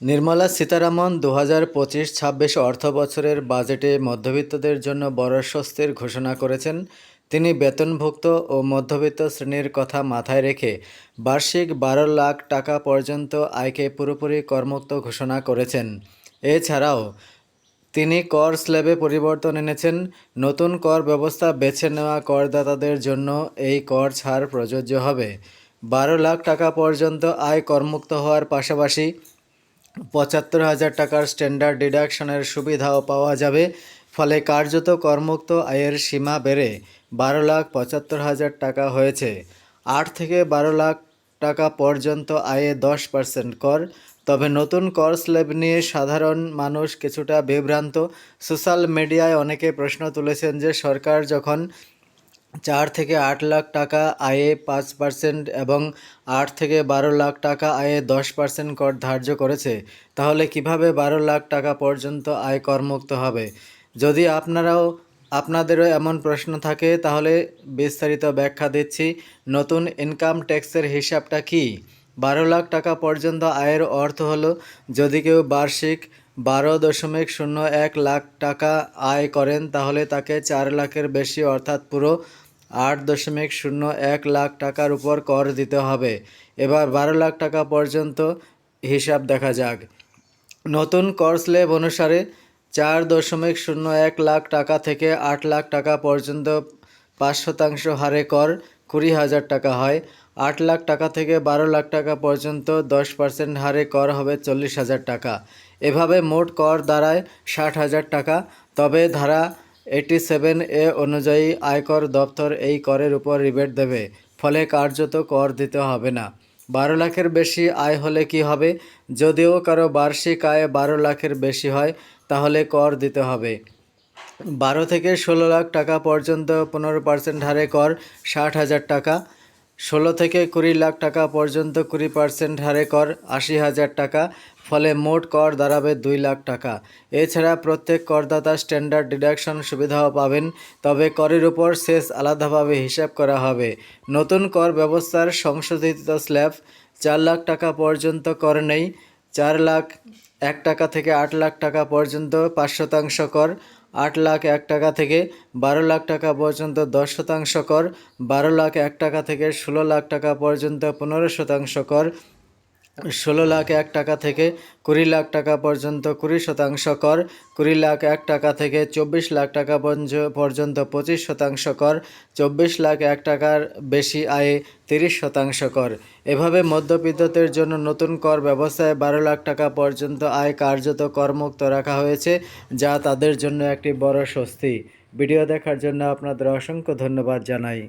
নির্মলা সীতারামন দু হাজার পঁচিশ ছাব্বিশ অর্থ বছরের বাজেটে মধ্যবিত্তদের জন্য বড় স্বস্তির ঘোষণা করেছেন। তিনি বেতনভুক্ত ও মধ্যবিত্ত শ্রেণির কথা মাথায় রেখে বার্ষিক বারো লাখ টাকা পর্যন্ত আয়কে পুরোপুরি করমুক্ত ঘোষণা করেছেন। এছাড়াও তিনি কর স্ল্যাবে পরিবর্তন এনেছেন। নতুন কর ব্যবস্থা বেছে নেওয়া করদাতাদের জন্য এই কর ছাড় প্রযোজ্য হবে। বারো লাখ টাকা পর্যন্ত আয় করমুক্ত হওয়ার পাশাপাশি পঁচাত্তর হাজার টাকার স্ট্যান্ডার্ড ডিডাকশনের সুবিধাও পাওয়া যাবে। ফলে কার্যত করমুক্ত আয়ের সীমা বেড়ে বারো লাখ পঁচাত্তর হাজার টাকা হয়েছে। আট থেকে বারো লাখ টাকা পর্যন্ত আয়ে দশ পার্সেন্ট কর। তবে নতুন কর স্ল্যাব নিয়ে সাধারণ মানুষ কিছুটা বিভ্রান্ত। সোশ্যাল মিডিয়ায় অনেকে প্রশ্ন তুলেছেন যে সরকার যখন চার থেকে আট লাখ টাকা আয়ে পাঁচ পার্সেন্ট এবং আট থেকে বারো লাখ টাকা আয়ে দশ পার্সেন্ট কর ধার্য করেছে। তাহলে কীভাবে বারো লাখ টাকা পর্যন্ত আয় করমুক্ত হবে? যদি আপনারাও, আপনাদেরও এমন প্রশ্ন থাকে, তাহলে বিস্তারিত ব্যাখ্যা দিচ্ছি। নতুন ইনকাম ট্যাক্সের হিসাবটা কি? বারো লাখ টাকা পর্যন্ত আয়ের অর্থ হলো, যদি কেউ বার্ষিক বারো দশমিক শূন্য এক লাখ টাকা আয় করেন, তাহলে তাকে চার লাখের বেশি, অর্থাৎ পুরো আট দশমিক শূন্য এক লাখ টাকার উপর কর দিতে হবে। এবার বারো লাখ টাকা পর্যন্ত হিসাব দেখা যাক। নতুন কর স্ল্যাব অনুসারে চার দশমিক শূন্য এক লাখ টাকা থেকে আট লাখ টাকা পর্যন্ত পাঁচ শতাংশ হারে কর কুড়ি হাজার টাকা হয়। আট লাখ টাকা থেকে বারো লাখ টাকা পর্যন্ত দশ পার্সেন্ট হারে কর হবে চল্লিশ হাজার টাকা। এভাবে মোট কর দাঁড়ায় ষাট হাজার টাকা। তবে ধারা এইটি সেভেন এ অনুযায়ী আয়কর দপ্তর এই করের উপর রিবেট দেবে, ফলে কার্যত কর দিতে হবে না। বারো লাখের বেশি আয় হলে কি হবে? যদিও কারও বার্ষিক আয় বারো লাখের বেশি হয়, তাহলে কর দিতে হবে। বারো থেকে ষোলো লাখ টাকা পর্যন্ত পনেরো পার্সেন্ট হারে কর, ষাট হাজার টাকা। ষোলো থেকে কুড়ি লাখ টাকা পর্যন্ত কুড়ি পার্সেন্ট হারে কর, আশি হাজার টাকা, ফলে মোট কর দাঁড়াবে দুই লাখ টাকা। এছাড়া প্রত্যেক করদাতা স্ট্যান্ডার্ড ডিডাকশন সুবিধাও পাবেন, তবে করের উপর শেষ আলাদাভাবে হিসাব করা হবে। নতুন কর ব্যবস্থার সংশোধিত স্ল্যাব, চার লাখ টাকা পর্যন্ত কর নেই, চার লাখ, এক টাকা থেকে আট লাখ টাকা পর্যন্ত পাঁচ শতাংশ কর আট লাখ এক টাকা থেকে বারো লাখ টাকা পর্যন্ত দশ শতাংশ কর, বারো লাখ এক টাকা থেকে ষোলো লাখ টাকা পর্যন্ত পনেরো শতাংশ কর ষোলো লাখ এক টাকা থেকে কুড়ি লাখ টাকা পর্যন্ত, কুড়ি শতাংশ কর, কুড়ি লাখ এক টাকা থেকে চব্বিশ লাখ টাকা পর্য- পর্যন্ত পঁচিশ শতাংশ কর, চব্বিশ লাখ এক টাকার বেশি আয়ে তিরিশ শতাংশ কর। এভাবে মধ্যবিত্তদের জন্য নতুন কর ব্যবস্থায় বারো লাখ টাকা পর্যন্ত আয় কার্যত করমুক্ত রাখা হয়েছে, যা তাদের জন্য একটি বড় স্বস্তি। ভিডিও দেখার জন্য আপনাদের অসংখ্য ধন্যবাদ জানাই।